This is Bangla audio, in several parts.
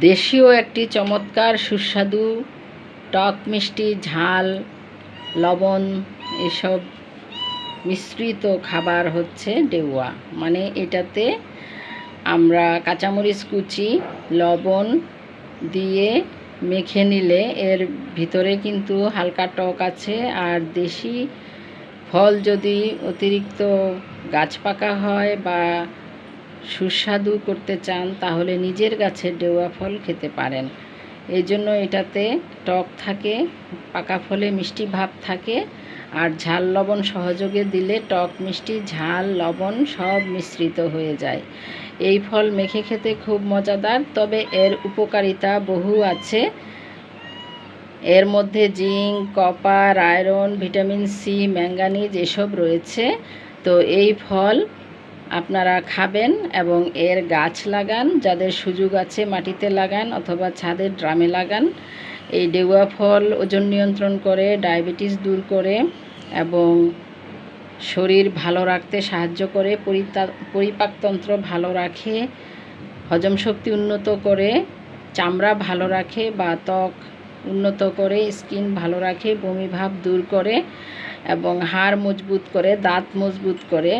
দেশীয় একটি চমৎকার সুস্বাদু টক মিষ্টি ঝাল, লবণ এসব মিশ্রিত খাবার হচ্ছে ডেউয়া মানে এটাতে আমরা কাঁচামরিচ কুচি, লবণ দিয়ে মেখে নিলে এর ভিতরে কিন্তু হালকা টক আছে। আর দেশি ফল যদি অতিরিক্ত গাছ পাকা হয় বা সুস্বাদু করতে চান, তাহলে নিজের গাছের ডেওয়া ফল খেতে পারেন। এই জন্য এটাতে টক থাকে, পাকা ফলে মিষ্টি ভাব থাকে, আর ঝাল লবণ সহযোগে দিলে টক, মিষ্টি, ঝাল, লবণ সব মিশ্রিত হয়ে যায়। এই ফল মেখে খেতে খুব মজাদার, তবে এর উপকারিতা বহু আছে। এর মধ্যে zinc, copper, iron, vitamin C, manganese এসব রয়েছে। তো এই ফল আপনারা খাবেন এবং এর গাছ লাগান, যাদের সুযোগ আছে মাটিতে লাগান অথবা ছাদের ড্রামে লাগান। এই ডেউয়া ফল ওজন নিয়ন্ত্রণ করে, ডায়াবেটিস দূর করে এবং শরীর ভালো রাখতে সাহায্য করে পরিপাকতন্ত্র ভালো রাখে, হজম শক্তি উন্নত করে, চামড়া ভালো রাখে বা ত্বক উন্নত করে, স্কিন ভালো রাখে বমিভাব দূর করে এবং হাড় মজবুত করে, দাঁত মজবুত করে।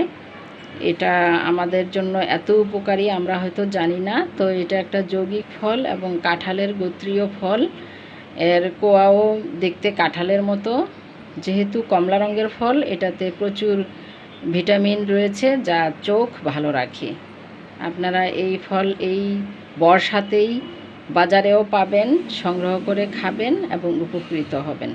এটা আমাদের জন্য এত উপকারী, আমরা হয়তো জানি না। তো এটা একটা যৌগিক ফল এবং কাঁঠালের গোত্রীয় ফল। এর কোয়াও দেখতে কাঁঠালের মতো। যেহেতু কমলা রঙের ফল, এটাতে প্রচুর ভিটামিন রয়েছে যা চোখ ভালো রাখে। আপনারা এই ফল এই বর্ষাতেই বাজারেও পাবেন, সংগ্রহ করে খাবেন এবং উপকৃত হবেন।